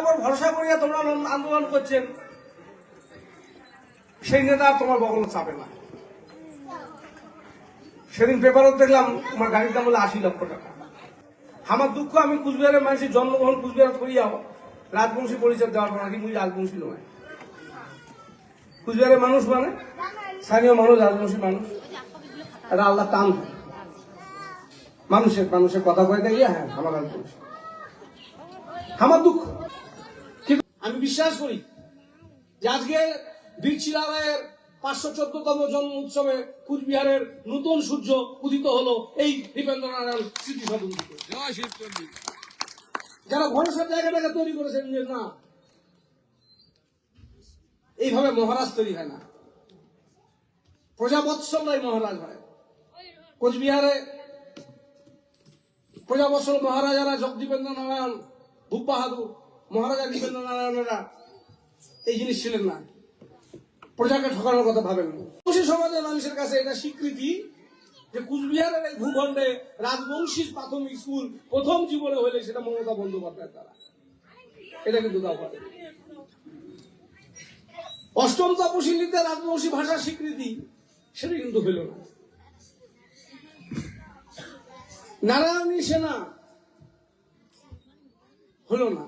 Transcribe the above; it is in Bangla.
উপর ভরসা করিয়া তোমরা আন্দোলন করছেন, সেই নেতা তোমার বগল চাপে না। সেদিন পেপারত দেখলাম তোমার গাড়ির দাম হলো আশি লক্ষ টাকা। আমার দুঃখ, আমি কুচবিহারের মানুষের জন্মগ্রহণ কুচবিহার করিয়াও রাজবংশী পরিচয় দেওয়ার পর মুই রাজবংশী নয়। কুচবিহারের মানুষ মানে? স্থানীয় মানুষ, রাজবংশী মানুষ। এটা আল্লাহ টান মানুষের মানুষের কথা কয়ে দেয় হ্যাঁ আমার রাজবংশী। আমার দুঃখ। কিন্তু বিশ্বাস করি যে আজকে বীর চিলারায়ের পাঁচশো চোদ্দতম জন্ম উৎসবে কুচবিহারের নতুন সূর্য উদিত হলো এই দীপেন্দ্রনারায়ণ স্মৃতি সদন যারা ভরসার জায়গাটাকে তৈরি করেছেন যে না এইভাবে মহারাজ তৈরি হয় না। প্রজাবৎসলরাই মহারাজ হয়। কোচবিহারে প্রজাবৎসল মহারাজারা জগদীপেন্দ্র নারায়ণ ভূপ বাহাদুর মহারাজা নারায়ণেরা এই জিনিস ছিলেন না। প্রজাকে ঠকানোর কথা ভাবেন বংশী সমাজের মানুষের কাছে এটা স্বীকৃতি যে কুচবিহারের এই ভূখণ্ডে রাজবংশী প্রাথমিক স্কুল প্রথম জীবনে হলে সেটা মমতা বন্দ্যোপাধ্যায়ের দ্বারা। এটা কিন্তু দাও পারে। অষ্টম তপশিলিতে রাজবংশী ভাষার স্বীকৃতি, সেটা কিন্তু হইল না। নারায়ণী সেনা হলো না।